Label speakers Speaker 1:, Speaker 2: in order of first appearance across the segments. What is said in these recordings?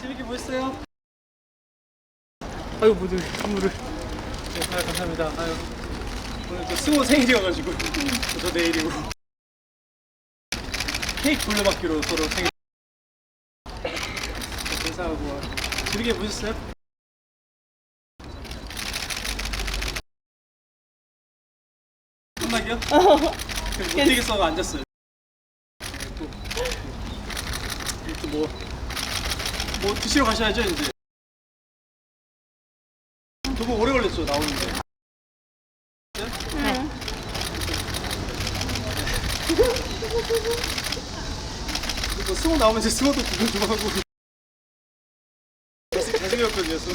Speaker 1: 재밌게 보셨어요? 아유 모두 선물을. 네, 아유 감사합니다. 아유 오늘 또 승호 생일이어가지고 저 내일이고. 케이크 돌려받기로 서로 생일. 네, 감사하고. 재밌게 보셨어요? 끝나기요? 못 되겠어 앉았어요. 또뭐 뭐 드시러 가셔야죠 이제. 너무 오래 걸렸어 나오는데. 뭐 승호 나오면서 승호도 구경 좀 하고. 잘생- 잘생겼거든요 승호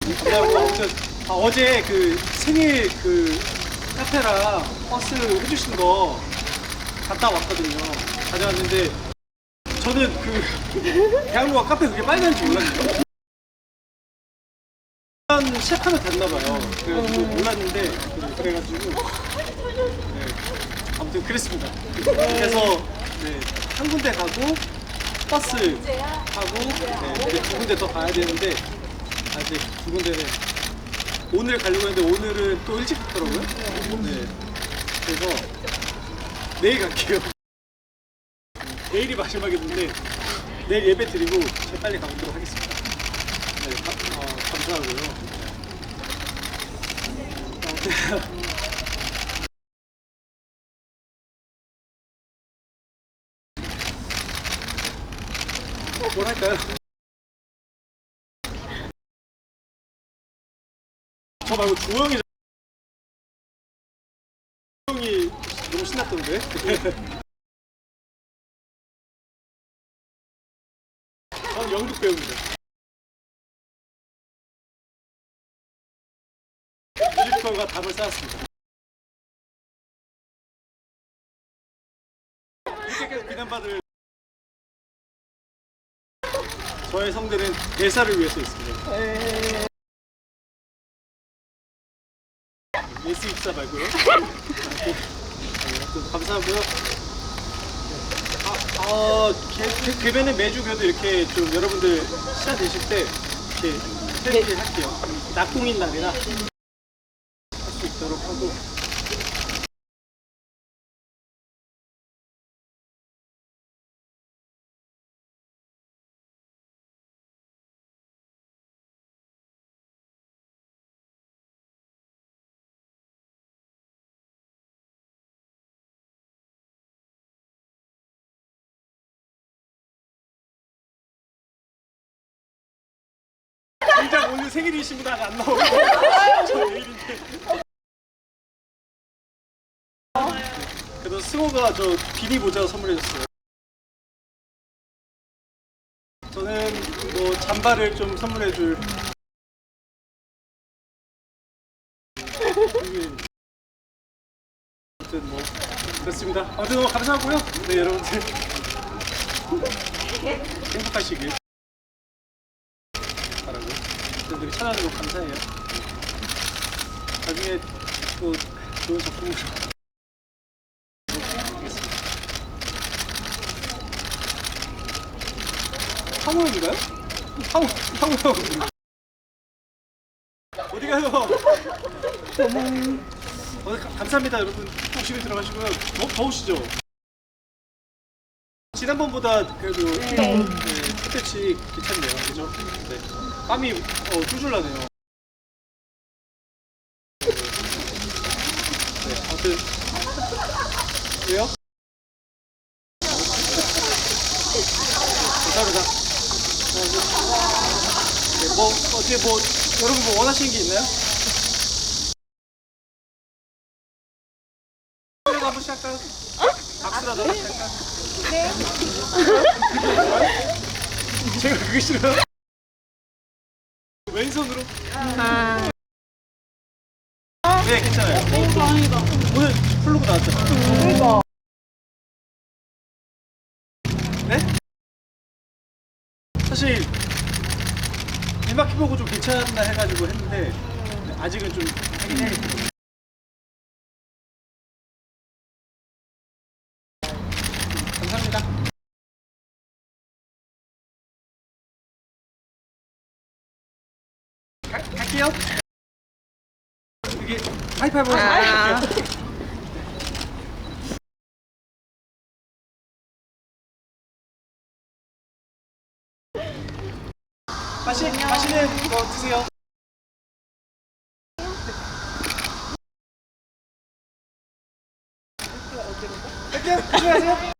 Speaker 1: 그리고 아, 어제 그 생일 그 카페랑 버스 해주신 거 갔다 왔거든요. 가져왔는데 저는 그 대학로가 카페 그게 빨간지. 한 시작하면 됐나 봐요. 그래가지고 몰랐는데 그- 그래가지고 네. 아무튼 그랬습니다. 그래서 네, 한 군데 가고 버스 타고 네, 두 군데 더 가야 되는데 아직 두 군데는 오늘 가려고 했는데 오늘은 또 일찍 갔더라고요. 네. 그래서 내일 갈게요. 내일이 마지막이었는데 내일 예배 드리고 제가 빨리 가보도록 하겠습니다. 네, 가- 어, 감사하고요. 아무튼 어, 뭘 할까요? 저 말고 조영이 조영이 너무 신났던데? 저는 연극 배우입니다. 뮤지컬과 답을 쌓았습니다. 이렇게까지 비난받을 저의 성대는 대사를 위해서 있습니다. 예스 입사 말고요. 네, 아무튼 감사하고요. 아, 어, 개, 개, 개변은 매주 그래도 이렇게 좀 여러분들 시간 되실 때 이렇게 셀피 할게요. 낙공인 날이나 진짜 오늘 아직 안 나오고 저 내일인데. 그래도 승호가 저 비니 모자 선물해줬어요. 저는 뭐 잠바를 좀 선물해줄. 아무튼 뭐 그렇습니다. 아무튼 너무 감사하고요. 네 여러분들 행복하시길 분들이 찾아주고 감사해요. 나중에 또 좋은 작품으로 보겠습니다. 황호형인가요? 황호, 황호형. 어디 가요? 오늘 가- 감사합니다 여러분. 조심히 들어가시고요. 더, 더우시죠? 지난번보다 그래도 네. 햇볕이 괜찮네요. 그죠? 네. 땀이 어, 쫄쫄 나네요. 네, 아무튼 왜요? 감사합니다. 네, 뭐 어떻게 뭐 여러분 뭐 원하시는 게 있나요? 한 번씩 할까요? 박수라도 한 번씩 할까요? 네. 제가 그게 싫어요? 왼손으로? 네, 괜찮아요.
Speaker 2: 너무 다행이다.
Speaker 1: 오늘 플로그 나왔잖아요.
Speaker 2: 그러니까.
Speaker 1: 네? 사실 일막 해보고 좀 괜찮나 해가지고 했는데 아직은 좀 하긴 해야 할게요. 여기 하이파이브.
Speaker 2: 아.
Speaker 1: 마시, 마시는 거 드세요. 할게요. 조심하세요.